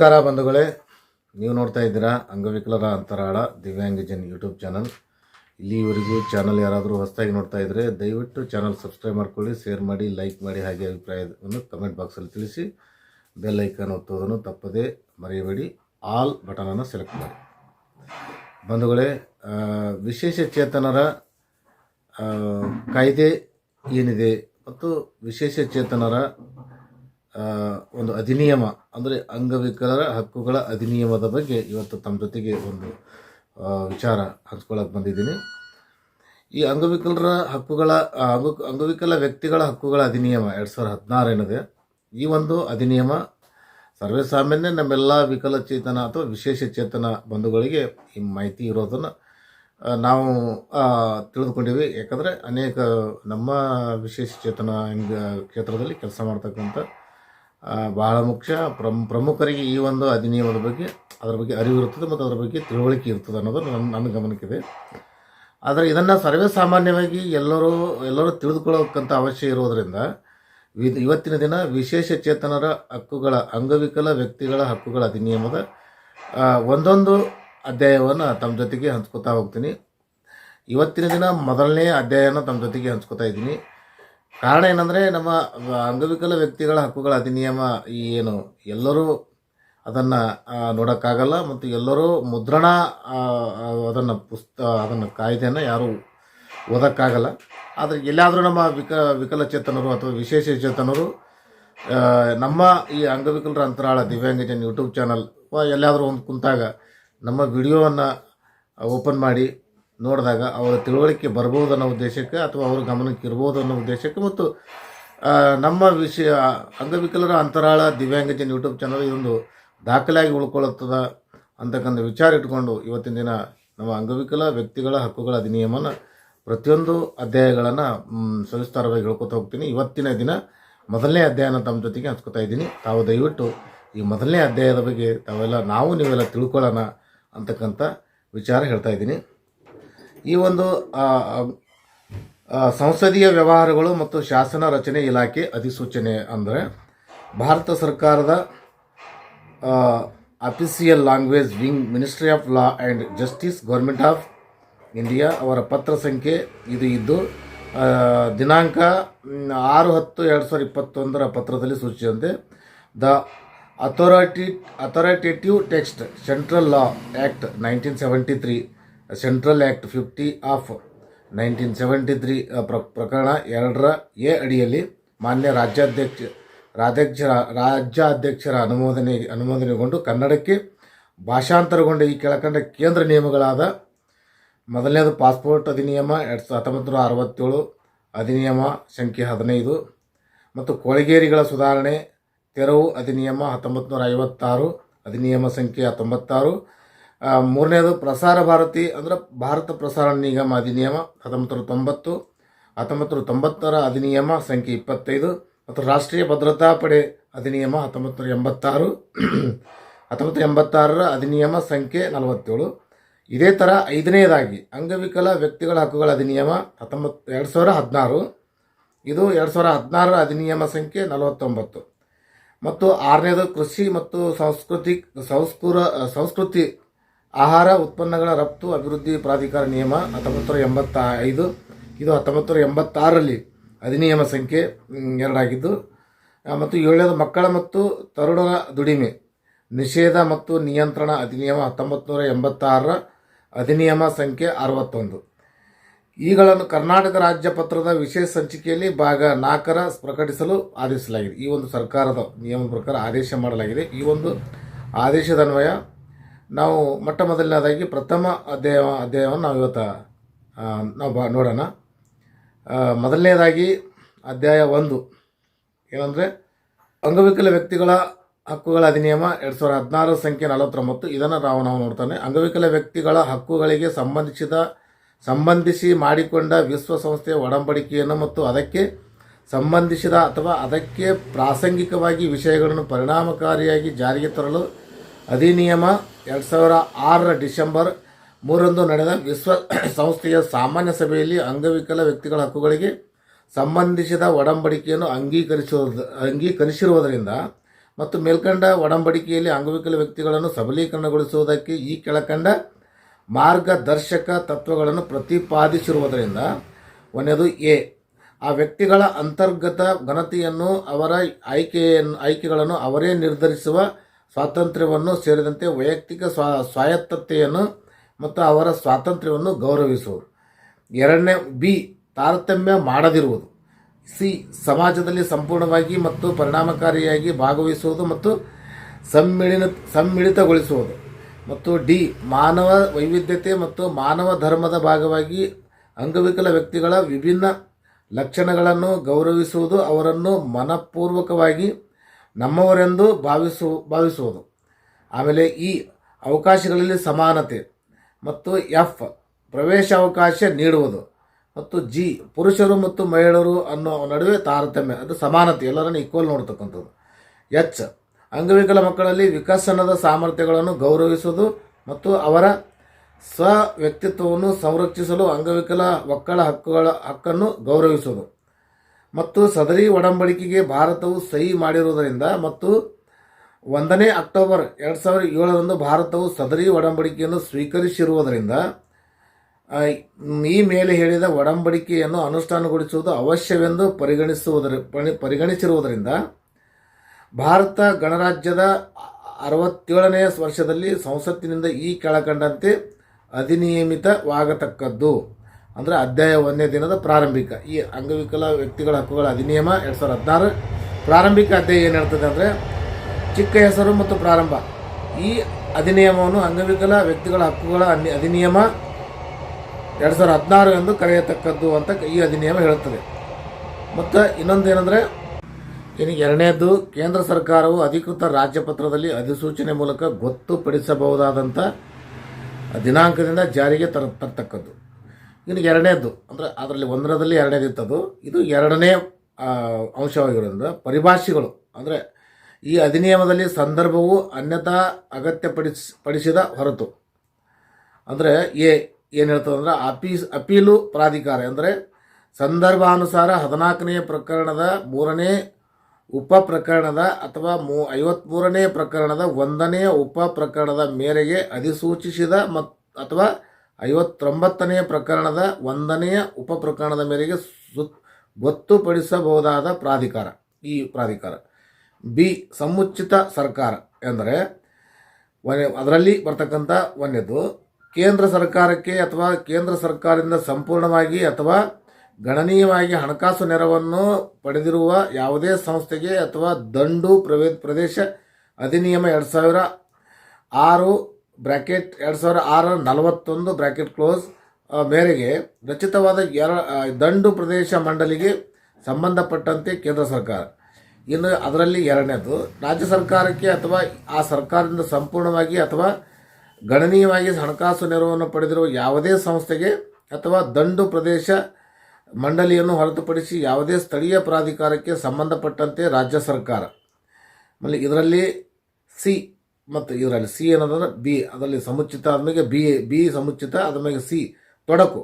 ನಮಸ್ಕಾರ ಬಂಧುಗಳೇ, ನೀವು ನೋಡ್ತಾ ಇದ್ದೀರಾ ಅಂಗವಿಕಲರ ಅಂತರಾಳ ದಿವ್ಯಾಂಗಜನ್ ಯೂಟ್ಯೂಬ್ ಚಾನಲ್. ಇಲ್ಲಿವರೆಗೂ ಚಾನಲ್ ಯಾರಾದರೂ ಹೊಸದಾಗಿ ನೋಡ್ತಾ ಇದ್ದರೆ ದಯವಿಟ್ಟು ಚಾನಲ್ ಸಬ್ಸ್ಕ್ರೈಬ್ ಮಾಡ್ಕೊಳ್ಳಿ, ಶೇರ್ ಮಾಡಿ, ಲೈಕ್ ಮಾಡಿ ಹಾಗೆ ಅಭಿಪ್ರಾಯವನ್ನು ಕಮೆಂಟ್ ಬಾಕ್ಸಲ್ಲಿ ತಿಳಿಸಿ. ಬೆಲ್ ಐಕಾನ್ ಒತ್ತೋದನ್ನು ತಪ್ಪದೇ ಮರೆಯಬೇಡಿ, ಆಲ್ ಬಟನನ್ನು ಸೆಲೆಕ್ಟ್ ಮಾಡಿ. ಬಂಧುಗಳೇ ವಿಶೇಷ ಚೇತನರ ಕಾಯ್ದೆ ಏನಿದೆ ಮತ್ತು ವಿಶೇಷ ಚೇತನರ ಒಂದು ಅಧಿನಿಯಮ, ಅಂದರೆ ಅಂಗವಿಕಲರ ಹಕ್ಕುಗಳ ಅಧಿನಿಯಮದ ಬಗ್ಗೆ ಇವತ್ತು ತಮ್ಮ ಜೊತೆಗೆ ಒಂದು ವಿಚಾರ ಹಂಚ್ಕೊಳ್ಳೋಕೆ ಬಂದಿದ್ದೀನಿ. ಈ ಅಂಗವಿಕಲರ ಹಕ್ಕುಗಳ ಅಂಗ, ಅಂಗವಿಕಲ ವ್ಯಕ್ತಿಗಳ ಹಕ್ಕುಗಳ ಅಧಿನಿಯಮ ಎರಡು ಸಾವಿರದ ಹದಿನಾರು ಏನಿದೆ ಈ ಒಂದು ಅಧಿನಿಯಮ ಸರ್ವೇಸಾಮಾನ್ಯ ನಮ್ಮೆಲ್ಲ ವಿಕಲಚೇತನ ಅಥವಾ ವಿಶೇಷ ಚೇತನ ಬಂಧುಗಳಿಗೆ ಈ ಮಾಹಿತಿ ಇರೋದನ್ನು ನಾವು ತಿಳಿದುಕೊಂಡಿವಿ. ಯಾಕಂದರೆ ಅನೇಕ ನಮ್ಮ ವಿಶೇಷ ಚೇತನ ಕ್ಷೇತ್ರದಲ್ಲಿ ಕೆಲಸ ಮಾಡ್ತಕ್ಕಂಥ ಬಹಳ ಮುಖ್ಯ. ಪ್ರಮ್, ಪ್ರಮುಖರಿಗೆ ಈ ಒಂದು ಅಧಿನಿಯಮದ ಬಗ್ಗೆ, ಅದರ ಬಗ್ಗೆ ಅರಿವು ಇರ್ತದೆ ಮತ್ತು ಅದರ ಬಗ್ಗೆ ತಿಳುವಳಿಕೆ ಇರ್ತದೆ ಅನ್ನೋದು ನನ್ನ ನನ್ನ ಗಮನಕ್ಕಿದೆ. ಆದರೆ ಇದನ್ನು ಸರ್ವೇ ಸಾಮಾನ್ಯವಾಗಿ ಎಲ್ಲರೂ ಎಲ್ಲರೂ ತಿಳಿದುಕೊಳ್ಳೋಕ್ಕಂಥ ಅವಶ್ಯ ಇರೋದರಿಂದ ಇವತ್ತಿನ ದಿನ ವಿಶೇಷ ಚೇತನರ ಹಕ್ಕುಗಳ, ಅಂಗವಿಕಲ ವ್ಯಕ್ತಿಗಳ ಹಕ್ಕುಗಳ ಅಧಿನಿಯಮದ ಒಂದೊಂದು ಅಧ್ಯಾಯವನ್ನು ತಮ್ಮ ಜೊತೆಗೆ ಹಂಚ್ಕೋತಾ ಹೋಗ್ತೀನಿ. ಇವತ್ತಿನ ದಿನ ಮೊದಲನೇ ಅಧ್ಯಾಯನ ತಮ್ಮ ಜೊತೆಗೆ ಹಂಚ್ಕೋತಾ ಇದ್ದೀನಿ. ಕಾರಣ ಏನಂದರೆ ನಮ್ಮ ಅಂಗವಿಕಲ ವ್ಯಕ್ತಿಗಳ ಹಕ್ಕುಗಳ ಅಧಿನಿಯಮ ಏನು, ಎಲ್ಲರೂ ಅದನ್ನು ನೋಡೋಕ್ಕಾಗಲ್ಲ ಮತ್ತು ಎಲ್ಲರೂ ಮುದ್ರಣ ಅದನ್ನು ಪುಸ್ತ, ಅದನ್ನು ಕಾಯ್ದೆಯನ್ನು ಯಾರೂ ಓದೋಕ್ಕಾಗಲ್ಲ. ಆದರೆ ಎಲ್ಲಾದರೂ ನಮ್ಮ ವಿಕ ವಿಕಲಚೇತನರು ಅಥವಾ ವಿಶೇಷ ಚೇತನರು ನಮ್ಮ ಈ ಅಂಗವಿಕಲರ ಅಂತರಾಳ ದಿವ್ಯಾಂಗಜನ್ ಯೂಟ್ಯೂಬ್ ಚಾನಲ್ ಎಲ್ಲಾದರೂ ಒಂದು ಕುಂತಾಗ ನಮ್ಮ ವಿಡಿಯೋವನ್ನು ಓಪನ್ ಮಾಡಿ ನೋಡಿದಾಗ ಅವರ ತಿಳುವಳಿಕೆ ಬರ್ಬೋದು ಅನ್ನೋ ಉದ್ದೇಶಕ್ಕೆ ಅಥವಾ ಅವ್ರ ಗಮನಕ್ಕೆ ಇರ್ಬೋದು ಅನ್ನೋ ಉದ್ದೇಶಕ್ಕೆ ಮತ್ತು ನಮ್ಮ ವಿಷಯ, ಅಂಗವಿಕಲರ ಅಂತರಾಳ ದಿವ್ಯಾಂಗಜನ್ ಯೂಟ್ಯೂಬ್ ಚಾನಲ್ ಇದೊಂದು ದಾಖಲೆಯಾಗಿ ಉಳ್ಕೊಳ್ಳುತ್ತದೆ ಅಂತಕ್ಕಂಥ ವಿಚಾರ ಇಟ್ಕೊಂಡು ಇವತ್ತಿನ ದಿನ ನಮ್ಮ ಅಂಗವಿಕಲ ವ್ಯಕ್ತಿಗಳ ಹಕ್ಕುಗಳ ಅಧಿನಿಯಮನ ಪ್ರತಿಯೊಂದು ಅಧ್ಯಾಯಗಳನ್ನು ಸವಿಸ್ತಾರವಾಗಿ ಹೇಳ್ಕೊತಾ ಹೋಗ್ತೀನಿ. ಇವತ್ತಿನ ದಿನ ಮೊದಲನೇ ಅಧ್ಯಾಯನ ತಮ್ಮ ಜೊತೆಗೆ ಹಂಚ್ಕೊತಾ ಇದ್ದೀನಿ. ತಾವು ದಯವಿಟ್ಟು ಈ ಮೊದಲನೇ ಅಧ್ಯಾಯದ ಬಗ್ಗೆ ತಾವೆಲ್ಲ ನಾವು ನೀವೆಲ್ಲ ತಿಳ್ಕೊಳ್ಳೋಣ ಅಂತಕ್ಕಂಥ ವಿಚಾರ ಹೇಳ್ತಾ ಇದ್ದೀನಿ. ಈ ಒಂದು ಸಂಸದೀಯ ವ್ಯವಹಾರಗಳು ಮತ್ತು ಶಾಸನ ರಚನೆ ಇಲಾಖೆ ಅಧಿಸೂಚನೆ ಅಂದರೆ ಭಾರತ ಸರ್ಕಾರದ official language wing ministry of law and justice government of India ಅವರ ಪತ್ರ ಸಂಖ್ಯೆ ಇದು ಇದ್ದು ದಿನಾಂಕ ಆರು ಹತ್ತು ಎರಡು ಸಾವಿರದ ಇಪ್ಪತ್ತೊಂದರ ಪತ್ರದಲ್ಲಿ ಸೂಚಿಸಿದಂತೆ the authority authoritative text central law act nineteen seventy three central act fifty of nineteen seventy three ಪ್ರಕರಣ ಎರಡರ ಎ ಅಡಿಯಲ್ಲಿ ಮಾನ್ಯ ರಾಜ್ಯಾಧ್ಯಕ್ಷ ರಾಧ್ಯಕ್ಷರ ರಾಜ್ಯಾಧ್ಯಕ್ಷರ ಅನುಮೋದನೆ, ಅನುಮೋದನೆಗೊಂಡು ಕನ್ನಡಕ್ಕೆ ಭಾಷಾಂತರಗೊಂಡ ಈ ಕೆಳಕಂಡ ಕೇಂದ್ರ ನಿಯಮಗಳಾದ ಮೊದಲನೇದು ಪಾಸ್ಪೋರ್ಟ್ ಅಧಿನಿಯಮ ಎರಡು ಸಾವಿರದ ಹತ್ತೊಂಬತ್ತು ನೂರ ಅರವತ್ತೇಳು, ಅಧಿನಿಯಮ ಸಂಖ್ಯೆ ಹದಿನೈದು ಮತ್ತು ಕೊಳಗೇರಿಗಳ ಸುಧಾರಣೆ, ತೆರವು ಅಧಿನಿಯಮ ಹತ್ತೊಂಬತ್ತು ನೂರ ಐವತ್ತಾರು, ಅಧಿನಿಯಮ ಸಂಖ್ಯೆ ಹತ್ತೊಂಬತ್ತಾರು ಮೂರನೇದು ಪ್ರಸಾರ ಭಾರತಿ ಅಂದರೆ ಭಾರತ ಪ್ರಸಾರ ನಿಗಮ ಅಧಿನಿಯಮ ಹತ್ತೊಂಬತ್ತು ನೂರ ತೊಂಬತ್ತು ಹತ್ತೊಂಬತ್ತು ನೂರ ತೊಂಬತ್ತರ ಅಧಿನಿಯಮ ಸಂಖ್ಯೆ ಇಪ್ಪತ್ತೈದು ಮತ್ತು ರಾಷ್ಟ್ರೀಯ ಭದ್ರತಾ ಪಡೆ ಅಧಿನಿಯಮ ಹತ್ತೊಂಬತ್ತು ನೂರ ಎಂಬತ್ತಾರು ಹತ್ತೊಂಬತ್ತು ಎಂಬತ್ತಾರರ ಅಧಿನಿಯಮ ಸಂಖ್ಯೆ ನಲವತ್ತೇಳು. ಇದೇ ಥರ ಐದನೇದಾಗಿ ಅಂಗವಿಕಲ ವ್ಯಕ್ತಿಗಳ ಹಕ್ಕುಗಳ ಅಧಿನಿಯಮ ಹತ್ತೊಂಬತ್ತು ಎರಡು ಸಾವಿರ ಹದಿನಾರು. ಇದು ಎರಡು ಸಾವಿರ ಹದಿನಾರರ ಅಧಿನಿಯಮ ಸಂಖ್ಯೆ ನಲವತ್ತೊಂಬತ್ತು. ಮತ್ತು ಆರನೇದು ಕೃಷಿ ಮತ್ತು ಸಂಸ್ಕೃತಿ ಸಂಸ್ಕೃರ, ಸಂಸ್ಕೃತಿ ಆಹಾರ ಉತ್ಪನ್ನಗಳ ರಫ್ತು ಅಭಿವೃದ್ಧಿ ಪ್ರಾಧಿಕಾರ ನಿಯಮ ಹತ್ತೊಂಬತ್ತು ನೂರ ಎಂಬತ್ತ ಐದು ಇದು ಹತ್ತೊಂಬತ್ತು ನೂರ ಎಂಬತ್ತಾರರಲ್ಲಿ ಅಧಿನಿಯಮ ಸಂಖ್ಯೆ ಎರಡಾಗಿದ್ದು ಮತ್ತು ಏಳನೇದು ಮಕ್ಕಳ ಮತ್ತು ತರುಣರ ದುಡಿಮೆ. ನಿಷೇಧ ಮತ್ತು ನಿಯಂತ್ರಣ ಅಧಿನಿಯಮ ಹತ್ತೊಂಬತ್ತು ನೂರ ಎಂಬತ್ತಾರರ ಅಧಿನಿಯಮ ಸಂಖ್ಯೆ ಅರವತ್ತೊಂದು. ಈಗಳನ್ನು ಕರ್ನಾಟಕ ರಾಜ್ಯ ಪತ್ರದ ವಿಶೇಷ ಸಂಚಿಕೆಯಲ್ಲಿ ಭಾಗ ನಾಲ್ಕರ ಪ್ರಕಟಿಸಲು ಆದೇಶಿಸಲಾಗಿದೆ. ಈ ಒಂದು ಸರ್ಕಾರದ ನಿಯಮದ ಪ್ರಕಾರ ಆದೇಶ ಮಾಡಲಾಗಿದೆ. ಈ ಒಂದು ಆದೇಶದ ಅನ್ವಯ ನಾವು ಮೊಟ್ಟ ಮೊದಲನೇದಾಗಿ ಪ್ರಥಮ ಅಧ್ಯಾಯ, ಅಧ್ಯಾಯವನ್ನು ನಾವು ಇವತ್ತು ನಾವು ಬಾ, ನೋಡೋಣ. ಮೊದಲನೇದಾಗಿ ಅಧ್ಯಾಯ ಒಂದು. ಏನಂದರೆ, ಅಂಗವಿಕಲ ವ್ಯಕ್ತಿಗಳ ಹಕ್ಕುಗಳ ಅಧಿನಿಯಮ ಎರಡು ಸಾವಿರದ ಹದಿನಾರು ಸಂಖ್ಯೆ ನಲವತ್ತೊಂಬತ್ತು, ಇದನ್ನು ನಾವು ನಾವು ನೋಡ್ತಾನೆ. ಅಂಗವಿಕಲ ವ್ಯಕ್ತಿಗಳ ಹಕ್ಕುಗಳಿಗೆ ಸಂಬಂಧಿಸಿದ, ಸಂಬಂಧಿಸಿ ಮಾಡಿಕೊಂಡ ವಿಶ್ವಸಂಸ್ಥೆಯ ಒಡಂಬಡಿಕೆಯನ್ನು ಮತ್ತು ಅದಕ್ಕೆ ಸಂಬಂಧಿಸಿದ ಅಥವಾ ಅದಕ್ಕೆ ಪ್ರಾಸಂಗಿಕವಾಗಿ ವಿಷಯಗಳನ್ನು ಪರಿಣಾಮಕಾರಿಯಾಗಿ ಜಾರಿಗೆ ತರಲು ಅಧಿನಿಯಮ ಎರಡು ಸಾವಿರ ಆರರ ಡಿಸೆಂಬರ್ ಮೂರರಂದು ನಡೆದ ವಿಶ್ವ ಸಂಸ್ಥೆಯ ಸಾಮಾನ್ಯ ಸಭೆಯಲ್ಲಿ ಅಂಗವಿಕಲ ವ್ಯಕ್ತಿಗಳ ಹಕ್ಕುಗಳಿಗೆ ಸಂಬಂಧಿಸಿದ ಒಡಂಬಡಿಕೆಯನ್ನು ಅಂಗೀಕರಿಸುವ ಅಂಗೀಕರಿಸಿರುವುದರಿಂದ ಮತ್ತು ಮೇಲ್ಕಂಡ ಒಡಂಬಡಿಕೆಯಲ್ಲಿ ಅಂಗವಿಕಲ ವ್ಯಕ್ತಿಗಳನ್ನು ಸಬಲೀಕರಣಗೊಳಿಸುವುದಕ್ಕೆ ಈ ಕೆಳಕಂಡ ಮಾರ್ಗದರ್ಶಕ ತತ್ವಗಳನ್ನು ಪ್ರತಿಪಾದಿಸಿರುವುದರಿಂದ ಒಂದೇದು ಎ. ಆ ವ್ಯಕ್ತಿಗಳ ಅಂತರ್ಗತ ಘನತೆಯನ್ನು ಅವರ ಆಯ್ಕೆಯನ್ನು ಆಯ್ಕೆಗಳನ್ನು ಅವರೇ ನಿರ್ಧರಿಸುವ ಸ್ವಾತಂತ್ರ್ಯವನ್ನು ಸೇರಿದಂತೆ ವೈಯಕ್ತಿಕ ಸ್ವಾ, ಸ್ವಾಯತ್ತತೆಯನ್ನು ಮತ್ತು ಅವರ ಸ್ವಾತಂತ್ರ್ಯವನ್ನು ಗೌರವಿಸುವುದು. ಎರಡನೇ, ಬಿ, ತಾರತಮ್ಯ ಮಾಡದಿರುವುದು. ಸಿ, ಸಮಾಜದಲ್ಲಿ ಸಂಪೂರ್ಣವಾಗಿ ಮತ್ತು ಪರಿಣಾಮಕಾರಿಯಾಗಿ ಭಾಗವಹಿಸುವುದು ಮತ್ತು ಸಮ್ಮಿಳಿನ, ಸಮ್ಮಿಳಿತಗೊಳಿಸುವುದು. ಮತ್ತು ಡಿ, ಮಾನವ ವೈವಿಧ್ಯತೆ ಮತ್ತು ಮಾನವ ಧರ್ಮದ ಭಾಗವಾಗಿ ಅಂಗವಿಕಲ ವ್ಯಕ್ತಿಗಳ ವಿಭಿನ್ನ ಲಕ್ಷಣಗಳನ್ನು ಗೌರವಿಸುವುದು ಅವರನ್ನು ಮನಪೂರ್ವಕವಾಗಿ ನಮ್ಮವರೆಂದು ಭಾವಿಸು, ಭಾವಿಸುವುದು. ಆಮೇಲೆ ಈ ಅವಕಾಶಗಳಲ್ಲಿ ಸಮಾನತೆ ಮತ್ತು ಎಫ್ ಪ್ರವೇಶ ಅವಕಾಶ ನೀಡುವುದು ಮತ್ತು ಜಿ ಪುರುಷರು ಮತ್ತು ಮಹಿಳೆಯರು ಅನ್ನೋ ನಡುವೆ ತಾರತಮ್ಯ, ಅದು ಸಮಾನತೆ, ಎಲ್ಲರನ್ನು ಈಕ್ವಲ್ ನೋಡ್ತಕ್ಕಂಥದ್ದು. ಎಚ್ ಅಂಗವಿಕಲ ಮಕ್ಕಳಲ್ಲಿ ವಿಕಸನದ ಸಾಮರ್ಥ್ಯಗಳನ್ನು ಗೌರವಿಸುವುದು ಮತ್ತು ಅವರ ಸ್ವ ವ್ಯಕ್ತಿತ್ವವನ್ನು ಸಂರಕ್ಷಿಸಲು ಅಂಗವಿಕಲ ಮಕ್ಕಳ ಹಕ್ಕುಗಳ ಹಕ್ಕನ್ನು ಗೌರವಿಸುವುದು. ಮತ್ತು ಸದರಿ ಒಡಂಬಡಿಕೆಗೆ ಭಾರತವು ಸಹಿ ಮಾಡಿರುವುದರಿಂದ ಮತ್ತು ಒಂದನೇ ಅಕ್ಟೋಬರ್ ಎರಡು ಸಾವಿರದ ಏಳರಂದು ಭಾರತವು ಸದರಿ ಒಡಂಬಡಿಕೆಯನ್ನು ಸ್ವೀಕರಿಸಿರುವುದರಿಂದ ಈ ಮೇಲೆ ಹೇಳಿದ ಒಡಂಬಡಿಕೆಯನ್ನು ಅನುಷ್ಠಾನಗೊಳಿಸುವುದು ಅವಶ್ಯವೆಂದು ಪರಿಗಣಿಸುವುದರ ಪರಿಗಣಿಸಿರುವುದರಿಂದ, ಭಾರತ ಗಣರಾಜ್ಯದ ಅರವತ್ತೇಳನೆಯ ವರ್ಷದಲ್ಲಿ ಸಂಸತ್ತಿನಿಂದ ಈ ಕೆಳಕಂಡಂತೆ ಅಧಿನಿಯಮಿತವಾಗತಕ್ಕದ್ದು. ಅಂದರೆ ಅಧ್ಯಾಯ ಒಂದನೇ ದಿನದ ಪ್ರಾರಂಭಿಕ. ಈ ಅಂಗವಿಕಲ ವ್ಯಕ್ತಿಗಳ ಹಕ್ಕುಗಳ ಅಧಿನಿಯಮ ಎರಡು ಸಾವಿರದ ಹದಿನಾರು. ಪ್ರಾರಂಭಿಕ ಅಧ್ಯಾಯ ಏನು ಹೇಳ್ತದೆ ಅಂದರೆ, ಚಿಕ್ಕ ಹೆಸರು ಮತ್ತು ಪ್ರಾರಂಭ. ಈ ಅಧಿನಿಯಮವನ್ನು ಅಂಗವಿಕಲ ವ್ಯಕ್ತಿಗಳ ಹಕ್ಕುಗಳ ಅಧಿನಿಯಮ ಎರಡು ಸಾವಿರದ ಹದಿನಾರು ಎಂದು ಕರೆಯತಕ್ಕದ್ದು ಅಂತ ಈ ಅಧಿನಿಯಮ ಹೇಳುತ್ತದೆ. ಮತ್ತು ಇನ್ನೊಂದು ಏನಂದರೆ, ಇನ್ನು ಎರಡನೇದು ಕೇಂದ್ರ ಸರ್ಕಾರವು ಅಧಿಕೃತ ರಾಜ್ಯಪತ್ರದಲ್ಲಿ ಅಧಿಸೂಚನೆ ಮೂಲಕ ಗೊತ್ತುಪಡಿಸಬಹುದಾದಂಥ ದಿನಾಂಕದಿಂದ ಜಾರಿಗೆ ತರ ತರ್ತಕ್ಕದ್ದು. ಇನ್ನು ಎರಡನೇದು ಅಂದರೆ ಅದರಲ್ಲಿ ಒಂದರದಲ್ಲಿ ಎರಡನೇದು ಇತ್ತದು ಇದು ಎರಡನೇ ಅಂಶವಾಗಿರೋದ್ರಿಂದ ಪರಿಭಾಷೆಗಳು ಅಂದರೆ ಈ ಅಧಿನಿಯಮದಲ್ಲಿ ಸಂದರ್ಭವು ಅನ್ಯತಾ ಅಗತ್ಯಪಡಿಸ್, ಪಡಿಸಿದ ಹೊರತು. ಅಂದರೆ ಎ, ಏನು ಹೇಳ್ತದೆ ಅಂದರೆ ಅಪೀಸ್, ಅಪೀಲು ಪ್ರಾಧಿಕಾರ ಅಂದರೆ ಸಂದರ್ಭಾನುಸಾರ ಹದಿನಾಲ್ಕನೆಯ ಪ್ರಕರಣದ ಮೂರನೇ ಉಪ ಪ್ರಕರಣದ ಅಥವಾ ಮೂ ಐವತ್ತ್ಮೂರನೇ ಪ್ರಕರಣದ ಒಂದನೇ ಉಪ ಪ್ರಕರಣದ ಮೇರೆಗೆ ಅಧಿಸೂಚಿಸಿದ ಮತ್, ಅಥವಾ ಐವತ್ತೊಂಬತ್ತನೆಯ ಪ್ರಕರಣದ ಒಂದನೆಯ ಉಪ ಪ್ರಕರಣದ ಮೇರೆಗೆ ಸು, ಗೊತ್ತುಪಡಿಸಬಹುದಾದ ಪ್ರಾಧಿಕಾರ, ಈ ಪ್ರಾಧಿಕಾರ. ಬಿ, ಸಮುಚಿತ ಸರ್ಕಾರ ಎಂದರೆ ಅದರಲ್ಲಿ ಬರ್ತಕ್ಕಂಥ ಒಂದೇದು ಕೇಂದ್ರ ಸರ್ಕಾರಕ್ಕೆ ಅಥವಾ ಕೇಂದ್ರ ಸರ್ಕಾರದಿಂದ ಸಂಪೂರ್ಣವಾಗಿ ಅಥವಾ ಗಣನೀಯವಾಗಿ ಹಣಕಾಸು ನೆರವನ್ನು ಪಡೆದಿರುವ ಯಾವುದೇ ಸಂಸ್ಥೆಗೆ ಅಥವಾ ದಂಡು ಪ್ರವೇ, ಪ್ರದೇಶ ಅಧಿನಿಯಮ ಎರಡು ಸಾವಿರ ಆರು ಬ್ರ್ಯಾಕೆಟ್ ಎರಡು ಸಾವಿರ ಆರು ನಲವತ್ತೊಂದು ಬ್ರ್ಯಾಕೆಟ್ ಕ್ಲೋಸ್ ಮೇರೆಗೆ ರಚಿತವಾದ ಎರ ದಂಡು ಪ್ರದೇಶ ಮಂಡಳಿಗೆ ಸಂಬಂಧಪಟ್ಟಂತೆ ಕೇಂದ್ರ ಸರ್ಕಾರ. ಇನ್ನು ಅದರಲ್ಲಿ ಎರಡನೇದು, ರಾಜ್ಯ ಸರ್ಕಾರಕ್ಕೆ ಅಥವಾ ಆ ಸರ್ಕಾರದಿಂದ ಸಂಪೂರ್ಣವಾಗಿ ಅಥವಾ ಗಣನೀಯವಾಗಿ ಹಣಕಾಸು ನೆರವನ್ನು ಪಡೆದಿರುವ ಯಾವುದೇ ಸಂಸ್ಥೆಗೆ ಅಥವಾ ದಂಡು ಪ್ರದೇಶ ಮಂಡಳಿಯನ್ನು ಹೊರತುಪಡಿಸಿ ಯಾವುದೇ ಸ್ಥಳೀಯ ಪ್ರಾಧಿಕಾರಕ್ಕೆ ಸಂಬಂಧಪಟ್ಟಂತೆ ರಾಜ್ಯ ಸರ್ಕಾರ. ಆಮೇಲೆ ಇದರಲ್ಲಿ ಸಿ ಮತ್ತು ಇದರಲ್ಲಿ ಸಿ ಏನದಂದ್ರೆ ಬಿ, ಅದರಲ್ಲಿ ಸಮುಚಿತ ಆದಮೇಲೆ ಬಿ ಬಿ ಸಮುಚಿತ ಅದ್ರ ಸಿ. ತೊಡಕು.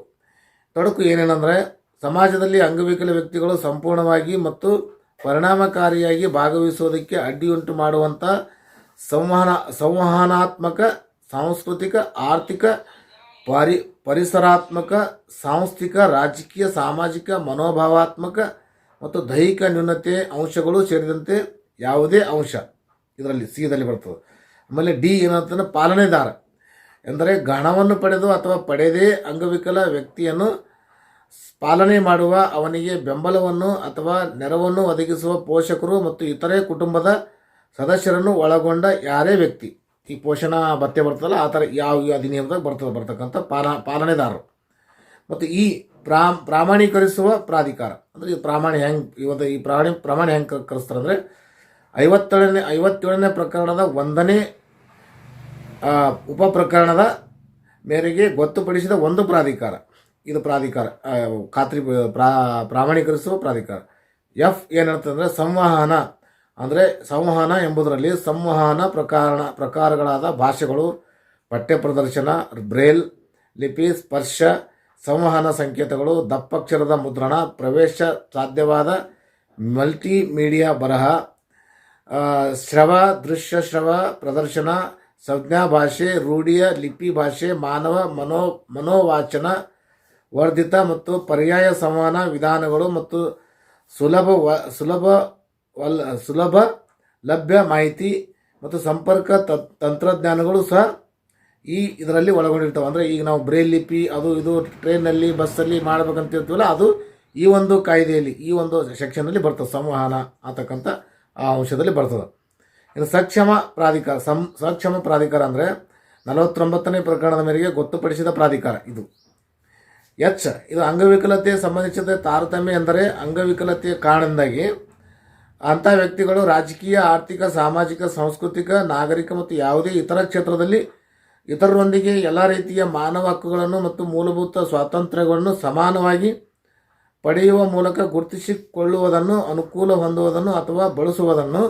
ತೊಡಕು ಏನೇನೆಂದರೆ ಸಮಾಜದಲ್ಲಿ ಅಂಗವಿಕಲ ವ್ಯಕ್ತಿಗಳು ಸಂಪೂರ್ಣವಾಗಿ ಮತ್ತು ಪರಿಣಾಮಕಾರಿಯಾಗಿ ಭಾಗವಹಿಸುವುದಕ್ಕೆ ಅಡ್ಡಿಯುಂಟು ಮಾಡುವಂಥ ಸಂವಹನ, ಸಂವಹನಾತ್ಮಕ, ಸಾಂಸ್ಕೃತಿಕ, ಆರ್ಥಿಕ, ಪರಿ, ಪರಿಸರಾತ್ಮಕ, ಸಾಂಸ್ಥಿಕ, ರಾಜಕೀಯ, ಸಾಮಾಜಿಕ, ಮನೋಭಾವಾತ್ಮಕ ಮತ್ತು ದೈಹಿಕ ನ್ಯೂನತೆ ಅಂಶಗಳು ಸೇರಿದಂತೆ ಯಾವುದೇ ಅಂಶ ಇದರಲ್ಲಿ ಸಿದಲ್ಲಿ ಬರ್ತದೆ. ಆಮೇಲೆ ಡಿ ಏನಂತಂದ್ರೆ ಪಾಲನೆದಾರ. ಎಂದರೆ ಗಣವನ್ನು ಪಡೆದು ಅಥವಾ ಪಡೆದೇ ಅಂಗವಿಕಲ ವ್ಯಕ್ತಿಯನ್ನು ಪಾಲನೆ ಮಾಡುವ ಅವನಿಗೆ ಬೆಂಬಲವನ್ನು ಅಥವಾ ನೆರವನ್ನು ಒದಗಿಸುವ ಪೋಷಕರು ಮತ್ತು ಇತರೆ ಕುಟುಂಬದ ಸದಸ್ಯರನ್ನು ಒಳಗೊಂಡ ಯಾರೇ ವ್ಯಕ್ತಿ. ಈ ಪೋಷಣಾ ಭತ್ಯೆ ಬರ್ತದಲ್ಲ, ಆ ಥರ ಯಾವ ಅಧಿನಿಯಮದಾಗ ಬರ್ತದೆ, ಬರ್ತಕ್ಕಂಥ ಪಾಲ, ಪಾಲನೆದಾರರು. ಮತ್ತು ಈ ಪ್ರಾ ಪ್ರಾಮಾಣೀಕರಿಸುವ ಪ್ರಾಧಿಕಾರ. ಅಂದರೆ ಈ ಪ್ರಾಮಾಣಿ ಹೆಂಗೆ ಇವತ್ತು ಈ ಪ್ರಾಣಿ, ಪ್ರಾಮಾಣಿ ಹೆಂಗೆ ಕರೆಸ್ತಾರೆ ಅಂದರೆ ಐವತ್ತೇಳನೇ ಐವತ್ತೇಳನೇ ಪ್ರಕರಣದ ಒಂದನೇ ಉಪ ಪ್ರಕರಣದ ಮೇರೆಗೆ ಗೊತ್ತುಪಡಿಸಿದ ಒಂದು ಪ್ರಾಧಿಕಾರ. ಇದು ಪ್ರಾಧಿಕಾರ ಖಾತ್ರಿ, ಪ್ರಾ, ಪ್ರಾಮಾಣೀಕರಿಸುವ ಪ್ರಾಧಿಕಾರ. ಎಫ್ ಏನು ಅಂತಂದರೆ ಸಂವಹನ, ಅಂದರೆ ಸಂವಹನ ಎಂಬುದರಲ್ಲಿ ಸಂವಹನ ಪ್ರಕಾರಣ, ಪ್ರಕಾರಗಳಾದ ಭಾಷೆಗಳು, ಪಠ್ಯ ಪ್ರದರ್ಶನ, ಬ್ರೇಲ್ ಲಿಪಿ, ಸ್ಪರ್ಶ, ಸಂವಹನ ಸಂಕೇತಗಳು, ದಪ್ಪಕ್ಷರದ ಮುದ್ರಣ, ಪ್ರವೇಶ ಸಾಧ್ಯವಾದ ಮಲ್ಟಿಮೀಡಿಯಾ ಬರಹ ಶ್ರವ, ದೃಶ್ಯ ಶ್ರವ, ಪ್ರದರ್ಶನ, ಸಂಜ್ಞಾ ಭಾಷೆ, ರೂಢಿಯ ಲಿಪಿ ಭಾಷೆ, ಮಾನವ, ಮನೋ, ಮನೋವಾಚನ, ವರ್ಧಿತ ಮತ್ತು ಪರ್ಯಾಯ ಸಂವಹನ ವಿಧಾನಗಳು ಮತ್ತು ಸುಲಭ ಸುಲಭ ಸುಲಭ ಲಭ್ಯ ಮಾಹಿತಿ ಮತ್ತು ಸಂಪರ್ಕ ತಂತ್ರಜ್ಞಾನಗಳು ಸಹ ಈ ಇದರಲ್ಲಿ ಒಳಗೊಂಡಿರ್ತವೆ. ಅಂದರೆ ಈಗ ನಾವು ಬ್ರೇಲ್ ಲಿಪಿ, ಅದು ಇದು ಟ್ರೈನಲ್ಲಿ ಬಸ್ಸಲ್ಲಿ ಮಾಡ್ಬೇಕಂತ ಇರ್ತೀವಲ್ಲ ಅದು ಈ ಒಂದು ಕಾಯ್ದೆಯಲ್ಲಿ, ಈ ಒಂದು ಸೆಕ್ಷನಲ್ಲಿ ಬರ್ತದೆ. ಸಂವಹನ ಅಂತಕ್ಕಂಥ ಆ ಅಂಶದಲ್ಲಿ ಬರ್ತದೆ. ಇನ್ನು ಸಕ್ಷಮ ಪ್ರಾಧಿಕಾರ, ಸಂ, ಸಕ್ಷಮ ಪ್ರಾಧಿಕಾರ ಅಂದರೆ ನಲವತ್ತೊಂಬತ್ತನೇ ಪ್ರಕರಣದ ಮೇರೆಗೆ ಗೊತ್ತುಪಡಿಸಿದ ಪ್ರಾಧಿಕಾರ ಇದು. ಎಚ್, ಇದು ಅಂಗವಿಕಲತೆ ಸಂಬಂಧಿಸಿದ ತಾರತಮ್ಯ ಎಂದರೆ ಅಂಗವಿಕಲತೆಯ ಕಾರಣದಿಂದಾಗಿ ಅಂಥ ವ್ಯಕ್ತಿಗಳು ರಾಜಕೀಯ, ಆರ್ಥಿಕ, ಸಾಮಾಜಿಕ, ಸಾಂಸ್ಕೃತಿಕ, ನಾಗರಿಕ ಮತ್ತು ಯಾವುದೇ ಇತರ ಕ್ಷೇತ್ರದಲ್ಲಿ ಇತರರೊಂದಿಗೆ ಎಲ್ಲ ರೀತಿಯ ಮಾನವ ಹಕ್ಕುಗಳನ್ನು ಮತ್ತು ಮೂಲಭೂತ ಸ್ವಾತಂತ್ರ್ಯಗಳನ್ನು ಸಮಾನವಾಗಿ ಪಡೆಯುವ ಮೂಲಕ ಗುರುತಿಸಿಕೊಳ್ಳುವುದನ್ನು, ಅನುಕೂಲ ಹೊಂದುವುದನ್ನು ಅಥವಾ ಬಳಸುವುದನ್ನು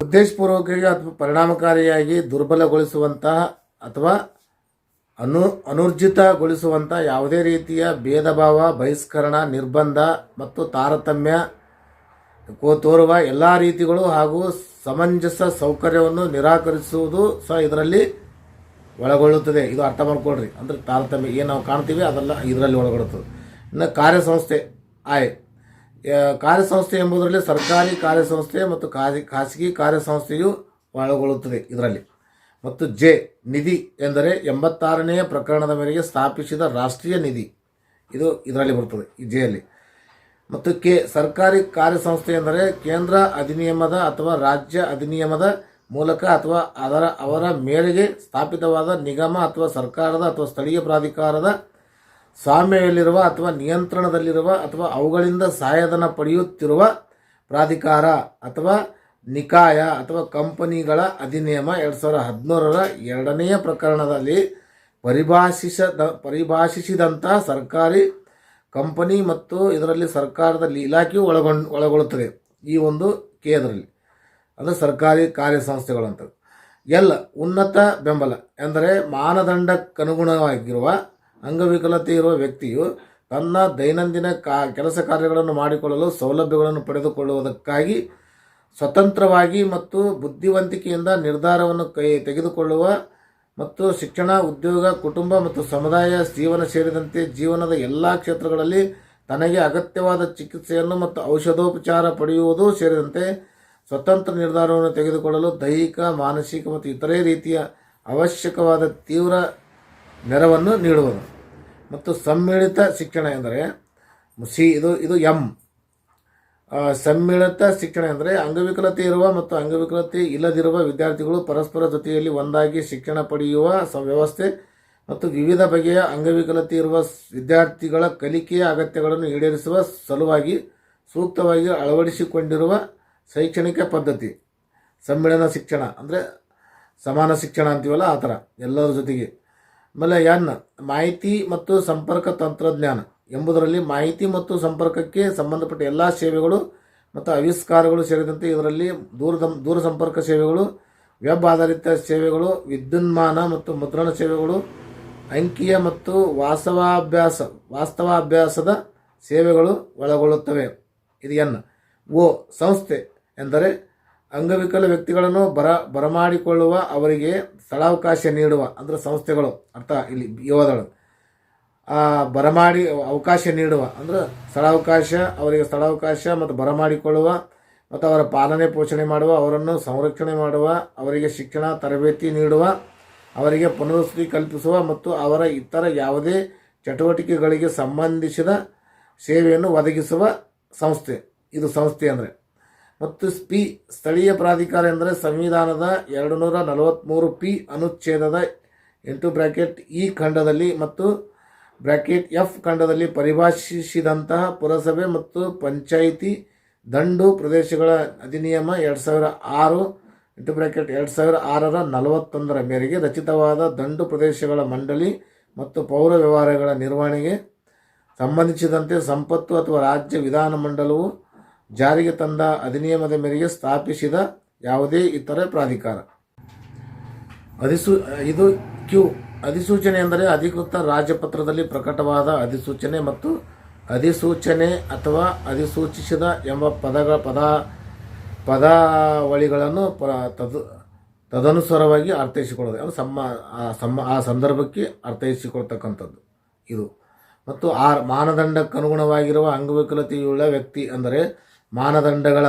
ಉದ್ದೇಶಪೂರ್ವಕವಾಗಿ ಅಥವಾ ಪರಿಣಾಮಕಾರಿಯಾಗಿ ದುರ್ಬಲಗೊಳಿಸುವಂತಹ ಅಥವಾ ಅನು ಅನೂರ್ಜಿತಗೊಳಿಸುವಂಥ ಯಾವುದೇ ರೀತಿಯ ಭೇದ ಭಾವ ಬಹಿಷ್ಕರಣ, ನಿರ್ಬಂಧ ಮತ್ತು ತಾರತಮ್ಯ ತೋರುವ ಎಲ್ಲ ರೀತಿಗಳು ಹಾಗೂ ಸಮಂಜಸ ಸೌಕರ್ಯವನ್ನು ನಿರಾಕರಿಸುವುದು ಸಹ ಇದರಲ್ಲಿ ಒಳಗೊಳ್ಳುತ್ತದೆ. ಇದು ಅರ್ಥ ಮಾಡ್ಕೊಳ್ರಿ. ಅಂದರೆ ತಾರತಮ್ಯ ಏನು ನಾವು ಕಾಣ್ತೀವಿ, ಅದೆಲ್ಲ ಇದರಲ್ಲಿ ಒಳಗೊಳ್ಳುತ್ತದೆ. ಇನ್ನು ಕಾರ್ಯಸಂಸ್ಥೆ. ಯಾ- ಕಾರ್ಯಸಂಸ್ಥೆ ಎಂಬುದರಲ್ಲಿ ಸರ್ಕಾರಿ ಕಾರ್ಯಸಂಸ್ಥೆ ಮತ್ತು ಖಾಸಿ- ಖಾಸಗಿ ಕಾರ್ಯಸಂಸ್ಥೆಯು ಒಳಗೊಳ್ಳುತ್ತದೆ ಇದರಲ್ಲಿ. ಮತ್ತು ಜೆ, ನಿಧಿ ಎಂದರೆ ಎಂಬತ್ತಾರನೆಯ ಪ್ರಕರಣದ ಮೇರೆಗೆ ಸ್ಥಾಪಿಸಿದ ರಾಷ್ಟ್ರೀಯ ನಿಧಿ. ಇದು ಇದರಲ್ಲಿ ಬರುತ್ತದೆ, ಈ ಜೆಯಲ್ಲಿ. ಮತ್ತು ಕೆ, ಸರ್ಕಾರಿ ಕಾರ್ಯಸಂಸ್ಥೆ ಎಂದರೆ ಕೇಂದ್ರ ಅಧಿನಿಯಮದ ಅಥವಾ ರಾಜ್ಯ ಅಧಿನಿಯಮದ ಮೂಲಕ ಅಥವಾ ಅದರ, ಅವರ ಮೇರೆಗೆ ಸ್ಥಾಪಿತವಾದ ನಿಗಮ ಅಥವಾ ಸರ್ಕಾರದ ಅಥವಾ ಸ್ಥಳೀಯ ಪ್ರಾಧಿಕಾರದ ಸ್ವಾಮ್ಯದಲ್ಲಿರುವ ಅಥವಾ ನಿಯಂತ್ರಣದಲ್ಲಿರುವ ಅಥವಾ ಅವುಗಳಿಂದ ಸಹಾಯಧನ ಪಡೆಯುತ್ತಿರುವ ಪ್ರಾಧಿಕಾರ ಅಥವಾ ನಿಕಾಯ ಅಥವಾ ಕಂಪನಿಗಳ ಅಧಿನಿಯಮ ಎರಡು ಸಾವಿರದ ಹದಿಮೂರರ ಎರಡನೆಯ ಪ್ರಕರಣದಲ್ಲಿ ಪರಿಭಾಷಿಸದ ಪರಿಭಾಷಿಸಿದಂತಹ ಸರ್ಕಾರಿ ಕಂಪನಿ ಮತ್ತು ಇದರಲ್ಲಿ ಸರ್ಕಾರದ ಇಲಾಖೆಯು ಒಳಗೊಂಡು ಒಳಗೊಳ್ಳುತ್ತದೆ ಈ ಒಂದು ಕೇಂದ್ರದಲ್ಲಿ. ಅದು ಸರ್ಕಾರಿ ಕಾರ್ಯಸಂಸ್ಥೆಗಳಂತ ಎಲ್ಲ ಎಲ್ ಉನ್ನತ ಬೆಂಬಲ, ಎಂದರೆ ಮಾನದಂಡಕ್ಕನುಗುಣವಾಗಿರುವ ಅಂಗವಿಕಲತೆ ಇರುವ ವ್ಯಕ್ತಿಯು ತನ್ನ ದೈನಂದಿನ ಕಾ, ಕೆಲಸ ಕಾರ್ಯಗಳನ್ನು ಮಾಡಿಕೊಳ್ಳಲು ಸೌಲಭ್ಯಗಳನ್ನು ಪಡೆದುಕೊಳ್ಳುವುದಕ್ಕಾಗಿ ಸ್ವತಂತ್ರವಾಗಿ ಮತ್ತು ಬುದ್ಧಿವಂತಿಕೆಯಿಂದ ನಿರ್ಧಾರವನ್ನು ಕೈ, ತೆಗೆದುಕೊಳ್ಳುವ ಮತ್ತು ಶಿಕ್ಷಣ, ಉದ್ಯೋಗ, ಕುಟುಂಬ ಮತ್ತು ಸಮುದಾಯ ಜೀವನ ಸೇರಿದಂತೆ ಜೀವನದ ಎಲ್ಲ ಕ್ಷೇತ್ರಗಳಲ್ಲಿ ತನಗೆ ಅಗತ್ಯವಾದ ಚಿಕಿತ್ಸೆಯನ್ನು ಮತ್ತು ಔಷಧೋಪಚಾರ ಪಡೆಯುವುದು ಸೇರಿದಂತೆ ಸ್ವತಂತ್ರ ನಿರ್ಧಾರವನ್ನು ತೆಗೆದುಕೊಳ್ಳಲು ದೈಹಿಕ, ಮಾನಸಿಕ ಮತ್ತು ಇತರೆ ರೀತಿಯ ಅವಶ್ಯಕವಾದ ತೀವ್ರ ನೆರವನ್ನು ನೀಡುವುದು. ಮತ್ತು ಸಮ್ಮಿಳಿತ ಶಿಕ್ಷಣ ಎಂದರೆ, ಸಿ, ಇದು ಇದು ಎಂ. ಸಮ್ಮಿಳಿತ ಶಿಕ್ಷಣ ಎಂದರೆ, ಅಂಗವಿಕಲತೆ ಇರುವ ಮತ್ತು ಅಂಗವಿಕಲತೆ ಇಲ್ಲದಿರುವ ವಿದ್ಯಾರ್ಥಿಗಳು ಪರಸ್ಪರ ಜೊತೆಯಲ್ಲಿ ಒಂದಾಗಿ ಶಿಕ್ಷಣ ಪಡೆಯುವ ವ್ಯವಸ್ಥೆ ಮತ್ತು ವಿವಿಧ ಬಗೆಯ ಅಂಗವಿಕಲತೆ ಇರುವ ವಿದ್ಯಾರ್ಥಿಗಳ ಕಲಿಕೆಯ ಅಗತ್ಯಗಳನ್ನು ಈಡೇರಿಸುವ ಸಲುವಾಗಿ ಸೂಕ್ತವಾಗಿ ಅಳವಡಿಸಿಕೊಂಡಿರುವ ಶೈಕ್ಷಣಿಕ ಪದ್ಧತಿ. ಸಮ್ಮಿಳನ ಶಿಕ್ಷಣ, ಅಂದರೆ ಸಮಾನ ಶಿಕ್ಷಣ ಅಂತೀವಲ್ಲ, ಆ ಥರ, ಎಲ್ಲರ ಜೊತೆಗೆ. ಆಮೇಲೆ ಎನ್ ಮಾಹಿತಿ ಮತ್ತು ಸಂಪರ್ಕ ತಂತ್ರಜ್ಞಾನ ಎಂಬುದರಲ್ಲಿ ಮಾಹಿತಿ ಮತ್ತು ಸಂಪರ್ಕಕ್ಕೆ ಸಂಬಂಧಪಟ್ಟ ಎಲ್ಲ ಸೇವೆಗಳು ಮತ್ತು ಆವಿಷ್ಕಾರಗಳು ಸೇರಿದಂತೆ ಇದರಲ್ಲಿ ದೂರ ದೂರ ಸಂಪರ್ಕ ಸೇವೆಗಳು, ವೆಬ್ ಆಧಾರಿತ ಸೇವೆಗಳು, ವಿದ್ಯುನ್ಮಾನ ಮತ್ತು ಮುದ್ರಣ ಸೇವೆಗಳು, ಅಂಕೀಯ ಮತ್ತು ವಾಸ್ತವಾಭ್ಯಾಸ, ವಾಸ್ತವಾಭ್ಯಾಸದ ಸೇವೆಗಳು ಒಳಗೊಳ್ಳುತ್ತವೆ. ಇದು ಎನ್. ಓ. ಸಂಸ್ಥೆ ಎಂದರೆ ಅಂಗವಿಕಲ ವ್ಯಕ್ತಿಗಳನ್ನು ಬರ, ಬರಮಾಡಿಕೊಳ್ಳುವ ಅವರಿಗೆ ಸ್ಥಳಾವಕಾಶ ನೀಡುವ, ಅಂದರೆ ಸಂಸ್ಥೆಗಳು, ಅರ್ಥ, ಇಲ್ಲಿ ಯೋಧಗಳು ಬರಮಾಡಿ, ಅವಕಾಶ ನೀಡುವ, ಅಂದರೆ ಸ್ಥಳಾವಕಾಶ, ಅವರಿಗೆ ಸ್ಥಳಾವಕಾಶ ಮತ್ತು ಬರಮಾಡಿಕೊಳ್ಳುವ ಮತ್ತು ಅವರ ಪಾಲನೆ ಪೋಷಣೆ ಮಾಡುವ, ಅವರನ್ನು ಸಂರಕ್ಷಣೆ ಮಾಡುವ, ಅವರಿಗೆ ಶಿಕ್ಷಣ, ತರಬೇತಿ ನೀಡುವ, ಅವರಿಗೆ ಪುನರ್ವಸತಿ ಕಲ್ಪಿಸುವ ಮತ್ತು ಅವರ ಇತರ ಯಾವುದೇ ಚಟುವಟಿಕೆಗಳಿಗೆ ಸಂಬಂಧಿಸಿದ ಸೇವೆಯನ್ನು ಒದಗಿಸುವ ಸಂಸ್ಥೆ. ಇದು ಸಂಸ್ಥೆ ಅಂದರೆ. ಮತ್ತು ಪಿ ಸ್ಥಳೀಯ ಪ್ರಾಧಿಕಾರ ಎಂದರೆ ಸಂವಿಧಾನದ ಎರಡು ನೂರ ನಲವತ್ತ್ಮೂರು ಪಿ ಅನುಚ್ಛೇದದ ಎಂಟು ಬ್ರ್ಯಾಕೆಟ್ ಇ ಖಂಡದಲ್ಲಿ ಮತ್ತು ಬ್ರ್ಯಾಕೆಟ್ ಎಫ್ ಖಂಡದಲ್ಲಿ ಪರಿಭಾಷಿಸಿದಂತಹ ಪುರಸಭೆ ಮತ್ತು ಪಂಚಾಯಿತಿ ದಂಡು ಪ್ರದೇಶಗಳ ಅಧಿನಿಯಮ ಎರಡು ಸಾವಿರ ಆರು ಎಂಟು ಬ್ರ್ಯಾಕೆಟ್ ಎರಡು ಸಾವಿರ ಆರರ ನಲವತ್ತೊಂದರ ಮೇರೆಗೆ ರಚಿತವಾದ ದಂಡು ಪ್ರದೇಶಗಳ ಮಂಡಳಿ ಮತ್ತು ಪೌರ ವ್ಯವಹಾರಗಳ ನಿರ್ವಹಣೆಗೆ ಸಂಬಂಧಿಸಿದಂತೆ ಸಂಪತ್ತು ಅಥವಾ ರಾಜ್ಯ ವಿಧಾನಮಂಡಲವು ಜಾರಿಗೆ ತಂದ ಅಧಿನಿಯಮದ ಮೇರೆಗೆ ಸ್ಥಾಪಿಸಿದ ಯಾವುದೇ ಇತರ ಪ್ರಾಧಿಕಾರ. ಅಧಿಸೂ, ಇದು ಕ್ಯೂ, ಅಧಿಸೂಚನೆ ಎಂದರೆ ಅಧಿಕೃತ ರಾಜ್ಯಪತ್ರದಲ್ಲಿ ಪ್ರಕಟವಾದ ಅಧಿಸೂಚನೆ ಮತ್ತು ಅಧಿಸೂಚನೆ ಅಥವಾ ಅಧಿಸೂಚಿಸಿದ ಎಂಬ ಪದಗಳ ಪದ, ಪದಾವಳಿಗಳನ್ನು ಪ, ತದ, ತದನುಸಾರವಾಗಿ ಅರ್ಥೈಸಿಕೊಳ್ಳೋದು. ಅಂದರೆ ಸಮ್ಮ, ಆ ಸಮ್ಮ, ಆ ಸಂದರ್ಭಕ್ಕೆ ಅರ್ಥೈಸಿಕೊಳ್ತಕ್ಕಂಥದ್ದು ಇದು. ಮತ್ತು ಆ ಮಾನದಂಡಕ್ಕನುಗುಣವಾಗಿರುವ ಅಂಗವಿಕಲತೆಯುಳ್ಳ ವ್ಯಕ್ತಿ ಅಂದರೆ ಮಾನದಂಡಗಳ,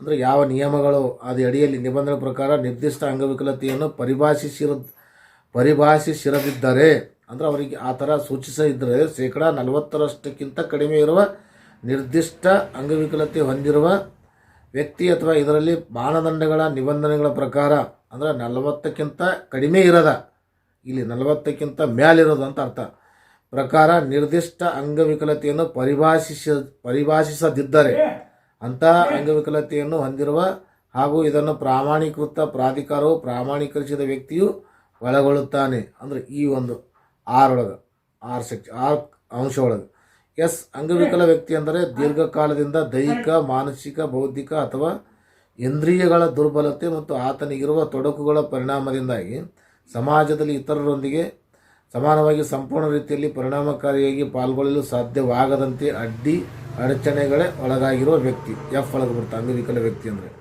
ಅಂದರೆ ಯಾವ ನಿಯಮಗಳು, ಅದು ಅಡಿಯಲ್ಲಿ ನಿಬಂಧನೆ ಪ್ರಕಾರ ನಿರ್ದಿಷ್ಟ ಅಂಗವಿಕಲತೆಯನ್ನು ಪರಿಭಾಷಿಸಿರ, ಪರಿಭಾಷಿಸಿರದಿದ್ದರೆ, ಅಂದರೆ ಅವರಿಗೆ ಆ ಥರ ಸೂಚಿಸದಿದ್ದರೆ ಶೇಕಡ ನಲವತ್ತರಷ್ಟಕ್ಕಿಂತ ಕಡಿಮೆ ಇರುವ ನಿರ್ದಿಷ್ಟ ಅಂಗವಿಕಲತೆ ಹೊಂದಿರುವ ವ್ಯಕ್ತಿ ಅಥವಾ ಇದರಲ್ಲಿ ಮಾನದಂಡಗಳ ನಿಬಂಧನೆಗಳ ಪ್ರಕಾರ, ಅಂದರೆ ನಲವತ್ತಕ್ಕಿಂತ ಕಡಿಮೆ ಇರದ, ಇಲ್ಲಿ ನಲವತ್ತಕ್ಕಿಂತ ಮ್ಯಾಲಿರೋದು ಅಂತ ಅರ್ಥ. ಪ್ರಕಾರ ನಿರ್ದಿಷ್ಟ ಅಂಗವಿಕಲತೆಯನ್ನು ಪರಿಭಾಷಿಸ, ಪರಿಭಾಷಿಸದಿದ್ದರೆ ಅಂಥ ಅಂಗವಿಕಲತೆಯನ್ನು ಹೊಂದಿರುವ ಹಾಗೂ ಇದನ್ನು ಪ್ರಾಮಾಣೀಕೃತ ಪ್ರಾಧಿಕಾರವು ಪ್ರಾಮಾಣೀಕರಿಸಿದ ವ್ಯಕ್ತಿಯು ಒಳಗೊಳ್ಳುತ್ತಾನೆ. ಅಂದರೆ ಈ ಒಂದು ಆರೊಳಗೆ ಆರ್ ಸೆಕ್ಷ ಆರ್ ಅಂಶ ಒಳಗೆ. ಎಸ್ ಅಂಗವಿಕಲ ವ್ಯಕ್ತಿ ಅಂದರೆ ದೀರ್ಘಕಾಲದಿಂದ ದೈಹಿಕ, ಮಾನಸಿಕ, ಬೌದ್ಧಿಕ ಅಥವಾ ಇಂದ್ರಿಯಗಳ ದುರ್ಬಲತೆ ಮತ್ತು ಆತನಿಗಿರುವ ತೊಡಕುಗಳ ಪರಿಣಾಮದಿಂದಾಗಿ ಸಮಾಜದಲ್ಲಿ ಇತರರೊಂದಿಗೆ ಸಮಾನವಾಗಿ ಸಂಪೂರ್ಣ ರೀತಿಯಲ್ಲಿ ಪರಿಣಾಮಕಾರಿಯಾಗಿ ಪಾಲ್ಗೊಳ್ಳಲು ಸಾಧ್ಯವಾಗದಂತೆ ಅಡ್ಡಿ ಅಡಚಣೆಗಳೇ ಒಳಗಾಗಿರುವ ವ್ಯಕ್ತಿ. ಎಫ್ ಒಳಗೆ ಬರ್ತಾ ಅಂಗವಿಕಲ ವ್ಯಕ್ತಿ ಅಂದರೆ.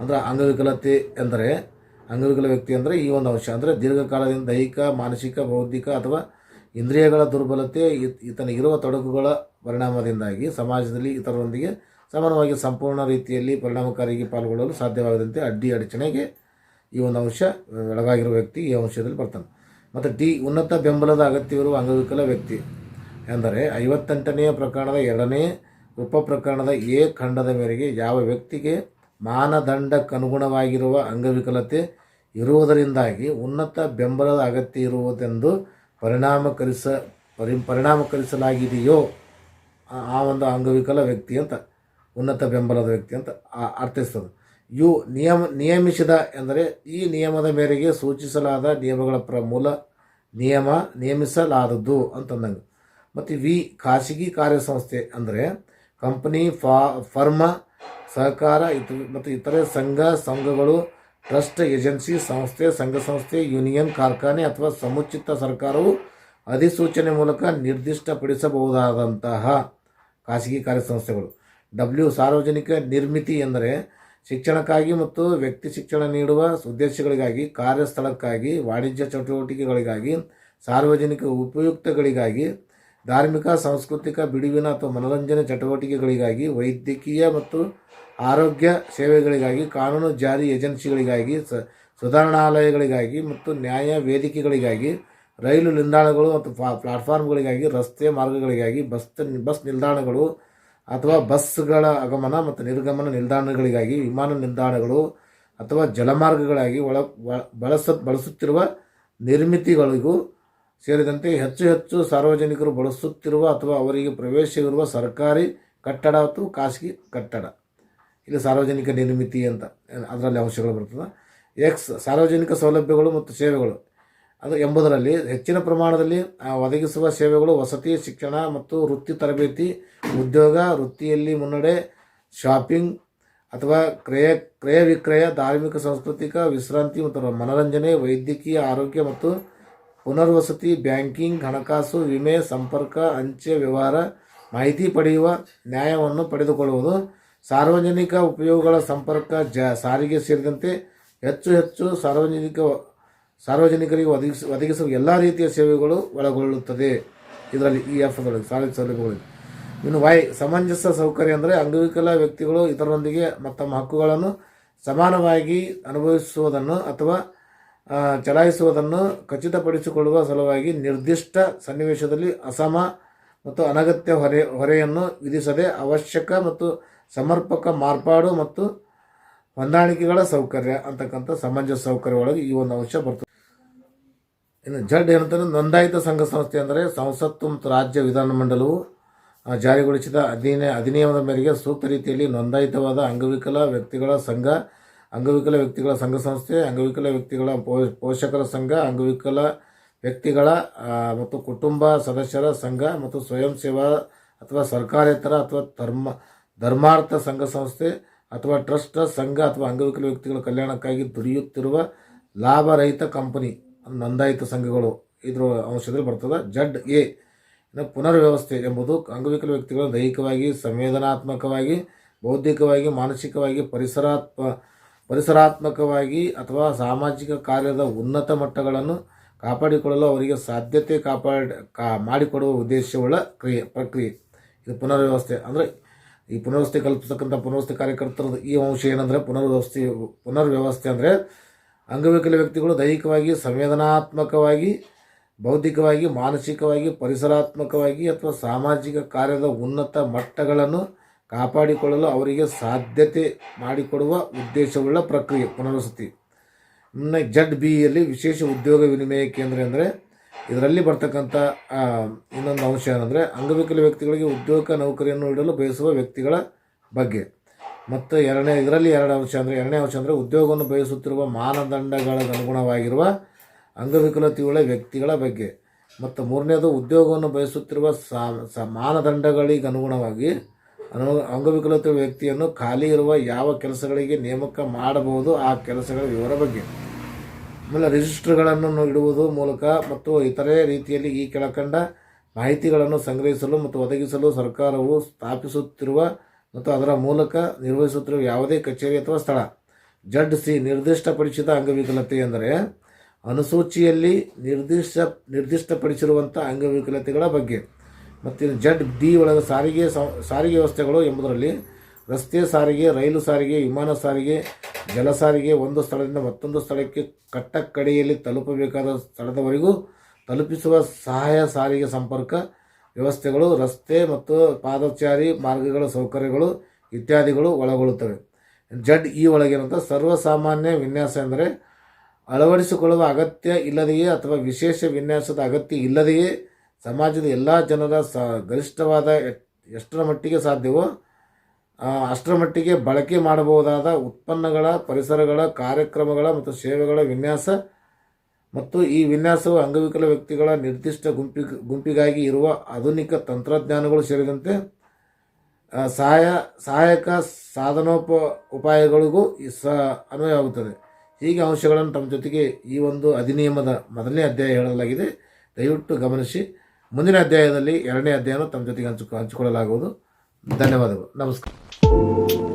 ಅಂದರೆ ಅಂಗವಿಕಲತೆ ಎಂದರೆ, ಅಂಗವಿಕಲ ವ್ಯಕ್ತಿ ಅಂದರೆ ಈ ಒಂದು ಅಂಶ. ಅಂದರೆ ದೀರ್ಘಕಾಲದಿಂದ ದೈಹಿಕ, ಮಾನಸಿಕ, ಬೌದ್ಧಿಕ ಅಥವಾ ಇಂದ್ರಿಯಗಳ ದುರ್ಬಲತೆ ಈತ- ಈತನಿಗಿರುವ ತೊಡಕುಗಳ ಪರಿಣಾಮದಿಂದಾಗಿ ಸಮಾಜದಲ್ಲಿ ಇತರರೊಂದಿಗೆ ಸಮಾನವಾಗಿ ಸಂಪೂರ್ಣ ರೀತಿಯಲ್ಲಿ ಪರಿಣಾಮಕಾರಿಯಾಗಿ ಪಾಲ್ಗೊಳ್ಳಲು ಸಾಧ್ಯವಾಗದಂತೆ ಅಡ್ಡಿ ಅಡಚಣೆಗೆ ಈ ಒಂದು ಅಂಶ ಒಳಗಾಗಿರುವ ವ್ಯಕ್ತಿ ಈ ಅಂಶದಲ್ಲಿ ಬರ್ತಾನೆ. ಮತ್ತು ಡಿ, ಉನ್ನತ ಬೆಂಬಲದ ಅಗತ್ಯವಿರುವ ಅಂಗವಿಕಲ ವ್ಯಕ್ತಿ. ಎಂದರೆ ಐವತ್ತೆಂಟನೆಯ ಪ್ರಕರಣದ ಎರಡನೇ ಉಪ ಪ್ರಕರಣದ ಎ ಖಂಡದ ಮೇರೆಗೆ ಯಾವ ವ್ಯಕ್ತಿಗೆ ಮಾನದಂಡಕ್ಕನುಗುಣವಾಗಿರುವ ಅಂಗವಿಕಲತೆ ಇರುವುದರಿಂದಾಗಿ ಉನ್ನತ ಬೆಂಬಲದ ಅಗತ್ಯ ಇರುವುದೆಂದು ಪರಿಣಾಮಕರಿಸ, ಪರಿ, ಪರಿಣಾಮಕರಿಸಲಾಗಿದೆಯೋ ಆ- ಒಂದು ಅಂಗವಿಕಲ ವ್ಯಕ್ತಿ ಅಂತ, ಉನ್ನತ ಬೆಂಬಲದ ವ್ಯಕ್ತಿ ಅಂತ ಅರ್ಥೈಸ್ತದೆ. ಯು ನಿಯಮ, ನಿಯಮಿಸಿದ ಎಂದರೆ ಈ ನಿಯಮದ ಮೇರೆಗೆ ಸೂಚಿಸಲಾದ ನಿಯಮಗಳ ಪ್ರ, ಮೂಲ ನಿಯಮ ನಿಯಮಿಸಲಾದದ್ದು ಅಂತಂದಂಗೆ. ಮತ್ತು ವಿ, ಖಾಸಗಿ ಕಾರ್ಯಸಂಸ್ಥೆ ಅಂದರೆ ಕಂಪನಿ, ಫಾ, ಫರ್ಮ, ಸಹಕಾರ ಇತ, ಮತ್ತು ಇತರೆ ಸಂಘ, ಸಂಘಗಳು, ಟ್ರಸ್ಟ್ ಏಜೆನ್ಸಿ, ಸಂಸ್ಥೆ, ಸಂಘ ಸಂಸ್ಥೆ, ಯೂನಿಯನ್, ಕಾರ್ಖಾನೆ ಅಥವಾ ಸಮುಚಿತ ಸರ್ಕಾರವು ಅಧಿಸೂಚನೆ ಮೂಲಕ ನಿರ್ದಿಷ್ಟಪಡಿಸಬಹುದಾದಂತಹ ಖಾಸಗಿ ಕಾರ್ಯಸಂಸ್ಥೆಗಳು. ಡಬ್ಲ್ಯೂ ಸಾರ್ವಜನಿಕ ನಿರ್ಮಿತಿ ಎಂದರೆ ಶಿಕ್ಷಣಕ್ಕಾಗಿ ಮತ್ತು ವ್ಯಕ್ತಿ ಶಿಕ್ಷಣ ನೀಡುವ ಉದ್ದೇಶಗಳಿಗಾಗಿ, ಕಾರ್ಯಸ್ಥಳಕ್ಕಾಗಿ, ವಾಣಿಜ್ಯ ಚಟುವಟಿಕೆಗಳಿಗಾಗಿ, ಸಾರ್ವಜನಿಕ ಉಪಯುಕ್ತಗಳಿಗಾಗಿ ಧಾರ್ಮಿಕ, ಸಾಂಸ್ಕೃತಿಕ, ಬಿಡುವಿನ ಅಥವಾ ಮನರಂಜನೆ ಚಟುವಟಿಕೆಗಳಿಗಾಗಿ, ವೈದ್ಯಕೀಯ ಮತ್ತು ಆರೋಗ್ಯ ಸೇವೆಗಳಿಗಾಗಿ, ಕಾನೂನು ಜಾರಿ ಏಜೆನ್ಸಿಗಳಿಗಾಗಿ, ಸ, ಸುಧಾರಣಾಲಯಗಳಿಗಾಗಿ ಮತ್ತು ನ್ಯಾಯ ವೇದಿಕೆಗಳಿಗಾಗಿ, ರೈಲು ನಿಲ್ದಾಣಗಳು ಮತ್ತು ಫಾ, ಪ್ಲಾಟ್ಫಾರ್ಮ್ಗಳಿಗಾಗಿ, ರಸ್ತೆ ಮಾರ್ಗಗಳಿಗಾಗಿ, ಬಸ್ ಬಸ್ ನಿಲ್ದಾಣಗಳು ಅಥವಾ ಬಸ್ಗಳ ಆಗಮನ ಮತ್ತು ನಿರ್ಗಮನ ನಿಲ್ದಾಣಗಳಿಗಾಗಿ, ವಿಮಾನ ನಿಲ್ದಾಣಗಳು ಅಥವಾ ಜಲಮಾರ್ಗಗಳಾಗಿ ಒಳ, ಬಳಸ, ಬಳಸುತ್ತಿರುವ ನಿರ್ಮಿತಿಗಳಿಗೂ ಸೇರಿದಂತೆ ಹೆಚ್ಚು ಹೆಚ್ಚು ಸಾರ್ವಜನಿಕರು ಬಳಸುತ್ತಿರುವ ಅಥವಾ ಅವರಿಗೆ ಪ್ರವೇಶವಿರುವ ಸರ್ಕಾರಿ ಕಟ್ಟಡ ಅಥವಾ ಖಾಸಗಿ ಕಟ್ಟಡ. ಇಲ್ಲಿ ಸಾರ್ವಜನಿಕ ನಿರ್ಮಿತಿ ಅಂತ, ಅದರಲ್ಲಿ ಅಂಶಗಳು ಬರ್ತದೆ. ಎಕ್ಸ್ ಸಾರ್ವಜನಿಕ ಸೌಲಭ್ಯಗಳು ಮತ್ತು ಸೇವೆಗಳು. ಅದು ಎಂಬುದರಲ್ಲಿ ಹೆಚ್ಚಿನ ಪ್ರಮಾಣದಲ್ಲಿ ಒದಗಿಸುವ ಸೇವೆಗಳು ವಸತಿ, ಶಿಕ್ಷಣ ಮತ್ತು ವೃತ್ತಿ ತರಬೇತಿ, ಉದ್ಯೋಗ, ವೃತ್ತಿಯಲ್ಲಿ ಮುನ್ನಡೆ, ಶಾಪಿಂಗ್ ಅಥವಾ ಕ್ರಯ ಕ್ರಯ ವಿಕ್ರಯ, ಧಾರ್ಮಿಕ, ಸಾಂಸ್ಕೃತಿಕ, ವಿಶ್ರಾಂತಿ ಮತ್ತು ಮನೋರಂಜನೆ, ವೈದ್ಯಕೀಯ, ಆರೋಗ್ಯ ಮತ್ತು ಪುನರ್ವಸತಿ, ಬ್ಯಾಂಕಿಂಗ್, ಹಣಕಾಸು, ವಿಮೆ, ಸಂಪರ್ಕ, ಅಂಚೆ ವ್ಯವಹಾರ, ಮಾಹಿತಿ ಪಡೆಯುವ, ನ್ಯಾಯವನ್ನು ಪಡೆದುಕೊಳ್ಳುವುದು, ಸಾರ್ವಜನಿಕ ಉಪಯೋಗಗಳ ಸಂಪರ್ಕ, ಜ, ಸಾರಿಗೆ ಸೇರಿದಂತೆ ಹೆಚ್ಚು ಹೆಚ್ಚು ಸಾರ್ವಜನಿಕ, ಸಾರ್ವಜನಿಕರಿಗೆ ಒದಗಿಸ, ಒದಗಿಸುವ ಎಲ್ಲ ರೀತಿಯ ಸೇವೆಗಳು ಒಳಗೊಳ್ಳುತ್ತದೆ. ಇದರಲ್ಲಿ ಈ ಅದರಲ್ಲಿ ಸಾರಿಗೆ ಸೌಲಭ್ಯಗಳು ಇನ್ನು ವೈ, ಸಮಂಜಸ ಸೌಕರ್ಯ ಅಂದರೆ ಅಂಗವಿಕಲ ವ್ಯಕ್ತಿಗಳು, ಇತರರೊಂದಿಗೆ ತಮ್ಮ ಹಕ್ಕುಗಳನ್ನು ಸಮಾನವಾಗಿ ಅನುಭವಿಸುವುದನ್ನು ಅಥವಾ ಚಲಾಯಿಸುವುದನ್ನು ಖಚಿತಪಡಿಸಿಕೊಳ್ಳುವ ಸಲುವಾಗಿ ನಿರ್ದಿಷ್ಟ ಸನ್ನಿವೇಶದಲ್ಲಿ ಅಸಮ ಮತ್ತು ಅನಗತ್ಯ ಹೊರೆ, ಹೊರೆಯನ್ನು ವಿಧಿಸದೆ ಅವಶ್ಯಕ ಮತ್ತು ಸಮರ್ಪಕ ಮಾರ್ಪಾಡು ಮತ್ತು ಹೊಂದಾಣಿಕೆಗಳ ಸೌಕರ್ಯ ಅಂತಕ್ಕಂಥ ಸಮಂಜಸ ಸೌಕರ್ಯ ಒಳಗೆ ಈ ಒಂದು ಅಂಶ ಬರ್ತದೆ. ಇನ್ನು ಜಡ್ ಏನಂತಂದ್ರೆ ನೋಂದಾಯಿತ ಸಂಘ ಸಂಸ್ಥೆ ಅಂದರೆ ಸಂಸತ್ತು ಮತ್ತು ರಾಜ್ಯ ವಿಧಾನಮಂಡಲವು ಮಂಡಲವು ಜಾರಿಗೊಳಿಸಿದ ಅಧೀನ, ಅಧಿನಿಯಮದ ಮೇರೆಗೆ ಸೂಕ್ತ ರೀತಿಯಲ್ಲಿ ನೋಂದಾಯಿತವಾದ ಅಂಗವಿಕಲ ವ್ಯಕ್ತಿಗಳ ಸಂಘ ಅಂಗವಿಕಲ ವ್ಯಕ್ತಿಗಳ ಸಂಘ ಸಂಸ್ಥೆ, ಅಂಗವಿಕಲ ವ್ಯಕ್ತಿಗಳ ಪೋಷಕರ ಸಂಘ, ಅಂಗವಿಕಲ ವ್ಯಕ್ತಿಗಳ ಮತ್ತು ಕುಟುಂಬ ಸದಸ್ಯರ ಸಂಘ ಮತ್ತು ಸ್ವಯಂ ಸೇವಾ ಅಥವಾ ಸರ್ಕಾರೇತರ ಅಥವಾ ಧರ್ಮ, ಧರ್ಮಾರ್ಥ ಸಂಘ ಸಂಸ್ಥೆ ಅಥವಾ ಟ್ರಸ್ಟ್ ಸಂಘ ಅಥವಾ ಅಂಗವಿಕಲ ವ್ಯಕ್ತಿಗಳ ಕಲ್ಯಾಣಕ್ಕಾಗಿ ದುಡಿಯುತ್ತಿರುವ ಲಾಭರಹಿತ ಕಂಪನಿ, ನೋಂದಾಯಿತ ಸಂಘಗಳು ಇದರ ಅಂಶದಲ್ಲಿ ಬರ್ತದೆ. ಜಡ್ ಎ ಪುನರ್ವ್ಯವಸ್ಥೆ ಎಂಬುದು ಅಂಗವಿಕಲ ವ್ಯಕ್ತಿಗಳ ದೈಹಿಕವಾಗಿ ಸಂವೇದನಾತ್ಮಕವಾಗಿ, ಬೌದ್ಧಿಕವಾಗಿ, ಮಾನಸಿಕವಾಗಿ ಪರಿಸರಾತ್ಮ ಪರಿಸರಾತ್ಮಕವಾಗಿ ಅಥವಾ ಸಾಮಾಜಿಕ ಕಾರ್ಯದ ಉನ್ನತ ಮಟ್ಟಗಳನ್ನು ಕಾಪಾಡಿಕೊಳ್ಳಲು ಅವರಿಗೆ ಸಾಧ್ಯತೆ ಕಾಪಾಡಿ, ಕಾ, ಮಾಡಿಕೊಡುವ ಉದ್ದೇಶವುಳ್ಳ ಕ್ರಿಯೆ, ಪ್ರಕ್ರಿಯೆ. ಇದು ಪುನರ್ವ್ಯವಸ್ಥೆ. ಅಂದರೆ ಈ ಪುನರ್ವ್ಯವಸ್ಥೆ ಕಲ್ಪಿಸತಕ್ಕಂಥ ಪುನರ್ವಸ್ಥೆ ಕಾರ್ಯಕರ್ತರದ ಈ ಅಂಶ ಏನಂದರೆ ಪುನರ್ವ್ಯವಸ್ಥೆ ಪುನರ್ವ್ಯವಸ್ಥೆ ಅಂದರೆ ಅಂಗವಿಕಲ ವ್ಯಕ್ತಿಗಳು ದೈಹಿಕವಾಗಿ ಸಂವೇದನಾತ್ಮಕವಾಗಿ, ಬೌದ್ಧಿಕವಾಗಿ, ಮಾನಸಿಕವಾಗಿ, ಪರಿಸರಾತ್ಮಕವಾಗಿ ಅಥವಾ ಸಾಮಾಜಿಕ ಕಾರ್ಯದ ಉನ್ನತ ಮಟ್ಟಗಳನ್ನು ಕಾಪಾಡಿಕೊಳ್ಳಲು ಅವರಿಗೆ ಸಾಧ್ಯತೆ ಮಾಡಿಕೊಡುವ ಉದ್ದೇಶವುಳ್ಳ ಪ್ರಕ್ರಿಯೆ, ಪುನರ್ವಸತಿ. ಇನ್ನು ಜಡ್ ಬಿಯಲ್ಲಿ ವಿಶೇಷ ಉದ್ಯೋಗ ವಿನಿಮಯ ಕೇಂದ್ರ ಅಂದರೆ ಇದರಲ್ಲಿ ಬರ್ತಕ್ಕಂಥ ಇನ್ನೊಂದು ಅಂಶ ಏನಂದರೆ ಅಂಗವಿಕಲ ವ್ಯಕ್ತಿಗಳಿಗೆ ಉದ್ಯೋಗ ನೌಕರಿಯನ್ನು ನೀಡಲು ಬಯಸುವ ವ್ಯಕ್ತಿಗಳ ಬಗ್ಗೆ. ಮತ್ತು ಎರಡನೇ, ಇದರಲ್ಲಿ ಎರಡು ಅಂಶ ಅಂದರೆ, ಎರಡನೇ ಅಂಶ ಅಂದರೆ ಉದ್ಯೋಗವನ್ನು ಬಯಸುತ್ತಿರುವ ಮಾನದಂಡಗಳಿಗನುಗುಣವಾಗಿರುವ ಅಂಗವಿಕಲತೆಯುಳ್ಳ ವ್ಯಕ್ತಿಗಳ ಬಗ್ಗೆ. ಮತ್ತು ಮೂರನೇದು ಉದ್ಯೋಗವನ್ನು ಬಯಸುತ್ತಿರುವ ಸಾ, ಸ, ಮಾನದಂಡಗಳಿಗೆ ಅನುಗುಣವಾಗಿ ಅನು ಅಂಗವಿಕಲತೆ ವ್ಯಕ್ತಿಯನ್ನು ಖಾಲಿ ಇರುವ ಯಾವ ಕೆಲಸಗಳಿಗೆ ನೇಮಕ ಮಾಡಬಹುದು, ಆ ಕೆಲಸಗಳ ವಿವರ ಬಗ್ಗೆ. ಆಮೇಲೆ ರಿಜಿಸ್ಟರ್ಗಳನ್ನು ಇಡುವುದು ಮೂಲಕ ಮತ್ತು ಇತರೆ ರೀತಿಯಲ್ಲಿ ಈ ಕೆಳಕಂಡ ಮಾಹಿತಿಗಳನ್ನು ಸಂಗ್ರಹಿಸಲು ಮತ್ತು ಒದಗಿಸಲು ಸರ್ಕಾರವು ಸ್ಥಾಪಿಸುತ್ತಿರುವ ಮತ್ತು ಅದರ ಮೂಲಕ ನಿರ್ವಹಿಸುತ್ತಿರುವ ಯಾವುದೇ ಕಚೇರಿ ಅಥವಾ ಸ್ಥಳ. ಜಡ್ ಸಿ ನಿರ್ದಿಷ್ಟಪಡಿಸಿದ ಅಂಗವಿಕಲತೆ ಎಂದರೆ ಅನುಸೂಚಿಯಲ್ಲಿ ನಿರ್ದಿಷ್ಟ ನಿರ್ದಿಷ್ಟಪಡಿಸಿರುವಂಥ ಅಂಗವಿಕಲತೆಗಳ ಬಗ್ಗೆ. ಮತ್ತು ಜಡ್ ಡಿ ಒಳಗೆ ಸಾರಿಗೆ ಸಾರಿಗೆ ವ್ಯವಸ್ಥೆಗಳು ಎಂಬುದರಲ್ಲಿ ರಸ್ತೆ ಸಾರಿಗೆ, ರೈಲು ಸಾರಿಗೆ, ವಿಮಾನ ಸಾರಿಗೆ, ಜಲ ಸಾರಿಗೆ ಒಂದು ಸ್ಥಳದಿಂದ ಮತ್ತೊಂದು ಸ್ಥಳಕ್ಕೆ ಕಟ್ಟಕಡೆಯಲ್ಲಿ ತಲುಪಬೇಕಾದ ಸ್ಥಳದವರೆಗೂ ತಲುಪಿಸುವ ಸಹಾಯ ಸಾರಿಗೆ ಸಂಪರ್ಕ ವ್ಯವಸ್ಥೆಗಳು, ರಸ್ತೆ ಮತ್ತು ಪಾದಚಾರಿ ಮಾರ್ಗಗಳ ಸೌಕರ್ಯಗಳು ಇತ್ಯಾದಿಗಳು ಒಳಗೊಳ್ಳುತ್ತವೆ. ಜಡ್ ಈ ಒಳಗೇನಂತ ಸರ್ವಸಾಮಾನ್ಯ ವಿನ್ಯಾಸ ಎಂದರೆ ಅಳವಡಿಸಿಕೊಳ್ಳುವ ಅಗತ್ಯ ಇಲ್ಲದೆಯೇ ಅಥವಾ ವಿಶೇಷ ವಿನ್ಯಾಸದ ಅಗತ್ಯ ಇಲ್ಲದೆಯೇ ಸಮಾಜದ ಎಲ್ಲ ಜನರ ಸ ಗರಿಷ್ಠವಾದ ಎಷ್ಟರ ಮಟ್ಟಿಗೆ ಸಾಧ್ಯವೋ ಅಷ್ಟರ ಮಟ್ಟಿಗೆ ಬಳಕೆ ಮಾಡಬಹುದಾದ ಉತ್ಪನ್ನಗಳ, ಪರಿಸರಗಳ, ಕಾರ್ಯಕ್ರಮಗಳ ಮತ್ತು ಸೇವೆಗಳ ವಿನ್ಯಾಸ ಮತ್ತು ಈ ವಿನ್ಯಾಸವು ಅಂಗವಿಕಲ ವ್ಯಕ್ತಿಗಳ ನಿರ್ದಿಷ್ಟ ಗುಂಪಿ, ಗುಂಪಿಗಾಗಿ ಇರುವ ಆಧುನಿಕ ತಂತ್ರಜ್ಞಾನಗಳು ಸೇರಿದಂತೆ ಸಹಾಯ, ಸಹಾಯಕ ಸಾಧನೋಪ, ಉಪಾಯಗಳಿಗೂ ಈ ಸ, ಅನ್ವಯವಾಗುತ್ತದೆ. ಹೀಗೆ ಅಂಶಗಳನ್ನು ತಮ್ಮ ಜೊತೆಗೆ ಈ ಒಂದು ಅಧಿನಿಯಮದ ಮೊದಲನೇ ಅಧ್ಯಾಯ ಹೇಳಲಾಗಿದೆ. ದಯವಿಟ್ಟು ಗಮನಿಸಿ. ಮುಂದಿನ ಅಧ್ಯಾಯದಲ್ಲಿ ಎರಡನೇ ಅಧ್ಯಾಯನ ತಮ್ಮ ಜೊತೆಗೆ ಹಂಚಿಕೊ ಹಂಚಿಕೊಳ್ಳಲಾಗುವುದು. ಧನ್ಯವಾದಗಳು. ನಮಸ್ಕಾರ.